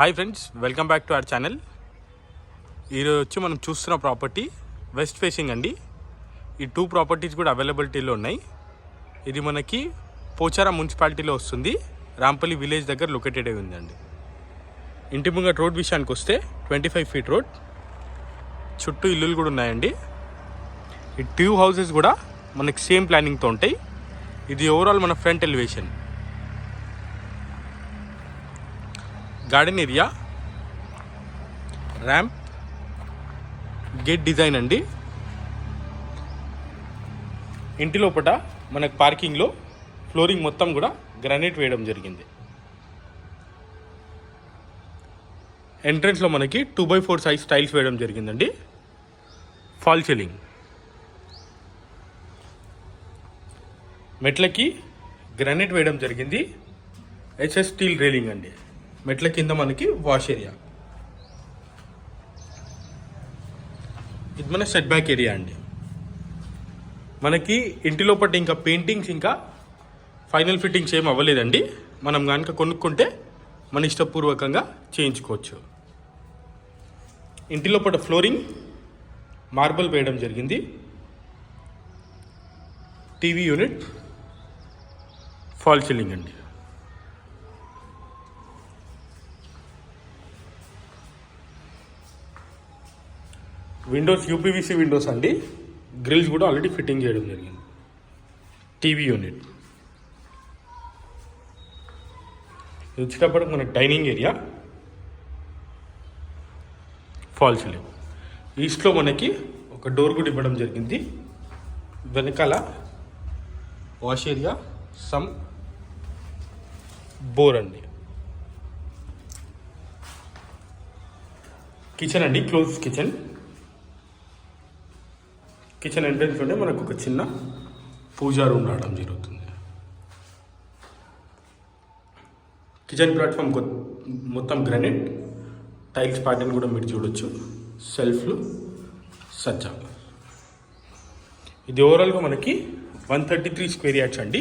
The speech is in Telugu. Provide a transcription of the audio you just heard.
Hi friends welcome back to our channel ఈరోజు వచ్చి మనం చూస్తున్న ప్రాపర్టీ వెస్ట్ ఫేసింగ్ అండి. ఈ టూ ప్రాపర్టీస్ కూడా అవైలబిలిటీలో ఉన్నాయి. ఇది మనకి పోచారం మున్సిపాలిటీలో వస్తుంది. రాంపల్లి విలేజ్ దగ్గర లొకేటెడ్ అయి ఉందండి. ఇంటి ముంగట రోడ్ విషయానికి వస్తే ట్వంటీ ఫైవ్ ఫీట్ రోడ్ చుట్టూ ఇల్లులు కూడా ఉన్నాయండి. ఈ టూ హౌసెస్ కూడా మనకి సేమ్ ప్లానింగ్తో ఉంటాయి. ఇది ఓవరాల్ మన front elevation garden area. Ramp. Gate design అండి. ఇంటి లోపల మనకు పార్కింగ్లో ఫ్లోరింగ్ మొత్తం కూడా గ్రానైట్ వేయడం జరిగింది. ఎంట్రన్స్లో మనకి two by four size tiles వేయడం జరిగిందండి. Fall ceiling. మెట్లకి గ్రానైట్ వేయడం జరిగింది. హెచ్ఎస్ స్టీల్ రేలింగ్ అండి. మెట్ల కింద మనకి వాష్ ఏరియా. ఇది మన సెట్ బ్యాక్ ఏరియా అండి. మనకి ఇంటి లోపల ఇంకా పెయింటింగ్స్ ఇంకా ఫైనల్ ఫిట్టింగ్స్ ఏం అవ్వలేదండి. మనం కనుక కొనుక్కుంటే మన ఇష్టపూర్వకంగా చేయించుకోవచ్చు. ఇంటి లోపల ఫ్లోరింగ్ మార్బుల్ వేయడం జరిగింది. టీవీ యూనిట్ ఫాల్ సీలింగ్ అండి. విండోస్ యూపీవీసీ విండోస్ అండి. గ్రిల్స్ కూడా ఆల్రెడీ ఫిట్టింగ్ చేయడం జరిగింది. టీవీ యూనిట్ ఇది వచ్చేటప్పటికి మన డైనింగ్ ఏరియా ఫాల్ సీలింగ్ ఈస్ట్లో మనకి ఒక డోర్ కూడా ఇవ్వడం జరిగింది. వెనకాల వాష్ ఏరియా సమ్ బోర్ అండి. కిచెన్ అండి క్లోజ్ కిచెన్ కిచెన్ ఎంట్రెన్స్ ఉంటే మనకు ఒక చిన్న పూజా రూమ్ రావడం జరుగుతుంది. కిచెన్ ప్లాట్ఫామ్ మొత్తం గ్రానైట్ టైల్స్ ప్యాటర్న్ కూడా మీరు చూడొచ్చు. సెల్ఫ్లు సజ్జా. ఇది ఓవరాల్గా మనకి one thirty three square yards అండి.